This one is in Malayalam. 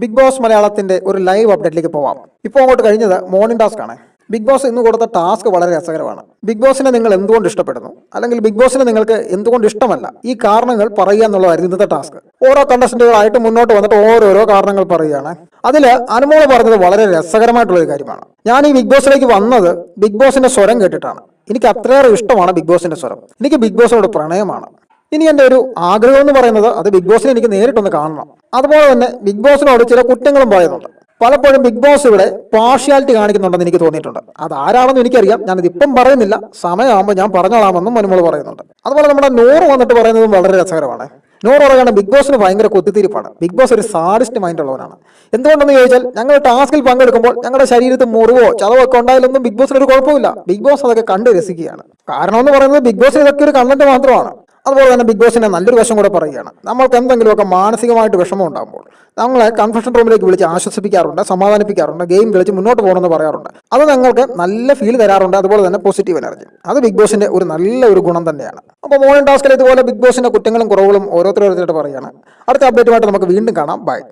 ബിഗ് ബോസ് മലയാളത്തിന്റെ ഒരു ലൈവ് അപ്ഡേറ്റിലേക്ക് പോവാം. ഇപ്പോൾ അങ്ങോട്ട് കഴിഞ്ഞത് മോർണിംഗ് ടാസ്ക് ആണ്. ബിഗ് ബോസ് ഇന്ന് കൊടുത്ത ടാസ്ക് വളരെ രസകരമാണ്. ബിഗ് ബോസിനെ നിങ്ങൾ എന്തുകൊണ്ട് ഇഷ്ടപ്പെടുന്നു? അല്ലെങ്കിൽ ബിഗ് ബോസിനെ നിങ്ങൾക്ക് എന്തുകൊണ്ട് ഇഷ്ടമല്ല? ഈ കാരണങ്ങൾ പറയുക എന്നുള്ളതായിരുന്നു ഇന്നത്തെ ടാസ്ക് ഓരോ കണ്ടസ്റ്റന്റുകളായിട്ട് മുന്നോട്ട് വന്നിട്ട് ഓരോരോ കാരണങ്ങൾ പറയുകയാണ്. അതിൽ അനുമോൾ പറഞ്ഞത് വളരെ രസകരമായിട്ടുള്ള ഒരു കാര്യമാണ്. ഞാൻ ഈ ബിഗ് ബോസിലേക്ക് വന്നത് ബിഗ് ബോസിന്റെ സ്വരം കേട്ടിട്ടാണ്. എനിക്ക് അത്രയേറെ ഇഷ്ടമാണ് ബിഗ് ബോസിന്റെ സ്വരം. എനിക്ക് ബിഗ് ബോസിനോട് പ്രണയമാണ്. ഇനി എന്റെ ഒരു ആഗ്രഹം എന്ന് പറയുന്നത് അത് ബിഗ് ബോസിനെ എനിക്ക് നേരിട്ടൊന്ന് കാണണം. അതുപോലെ തന്നെ ബിഗ് ബോസിനോട് ചില കുറ്റങ്ങളും പറയുന്നുണ്ട്. പലപ്പോഴും ബിഗ് ബോസ് ഇവിടെ പാർഷ്യാലിറ്റി കാണിക്കുന്നുണ്ടെന്ന് എനിക്ക് തോന്നിയിട്ടുണ്ട്. അത് ആരാണെന്ന് എനിക്കറിയാം. ഞാനിത് ഇപ്പം പറയുന്നില്ല. സമയമാകുമ്പോൾ ഞാൻ പറഞ്ഞോളാമെന്നും മനുമോൾ പറയുന്നുണ്ട്. അതുപോലെ നമ്മുടെ നൂറ് വന്നിട്ട് പറയുന്നതും വളരെ രസകരമാണ്. നൂറ് പറയുകയാണ് ബിഗ് ബോസിന് ഭയങ്കര കുത്തിത്തിരിപ്പാണ്. ബിഗ് ബോസ് ഒരു സാഡിസ്റ്റ് മൈൻഡ് ഉള്ളവനാണ്. എന്തുകൊണ്ടെന്ന് ചോദിച്ചാൽ ഞങ്ങൾ ടാസ്കിൽ പങ്കെടുക്കുമ്പോൾ ഞങ്ങളുടെ ശരീരത്തിൽ മുറിവോ ചതവോ ഒക്കെ ഉണ്ടായാലൊന്നും ബിഗ് ബോസിന് ഒരു കുഴപ്പമില്ല ബിഗ് ബോസ് അതൊക്കെ കണ്ട് രസിക്കുകയാണ്. കാരണം എന്ന് പറയുന്നത് ബിഗ് ബോസ് ഇതൊക്കെ ഒരു കണ്ടന്റ് മാത്രമാണ്. അതുപോലെ തന്നെ ബിഗ് ബോസിന്റെ നല്ലൊരു വശം കൂടെ പറയുകയാണ്. നമ്മൾക്ക് എന്തെങ്കിലുമൊക്കെ മാനസികമായിട്ട് വിഷമം ഉണ്ടാകുമ്പോൾ നമ്മളെ കൺഫെഷൻ റൂമിലേക്ക് വിളിച്ച് ആശ്വസിപ്പിക്കാറുണ്ട് സമാധാനിപ്പിക്കാറുണ്ട് ഗെയിം കളിച്ച് മുന്നോട്ട് പോകണമെന്ന് പറയാറുണ്ട്. അത് ഞങ്ങൾക്ക് നല്ല ഫീൽ തരാറുണ്ട് അതുപോലെ തന്നെ പോസിറ്റീവ് എനർജി അത് ബിഗ് ബോസിന്റെ ഒരു നല്ല ഒരു ഗുണം തന്നെയാണ്. അപ്പോൾ മോർണിംഗ് ടാസ്കിൽ ഇതുപോലെ ബിഗ് ബോസിന്റെ കുറ്റങ്ങളും കുറവുകളും ഓരോരുത്തരോരുത്തരായിട്ട് പറയുകയാണ്. അടുത്ത അപ്ഡേറ്റുമായിട്ട് നമുക്ക് വീണ്ടും കാണാം. ബൈ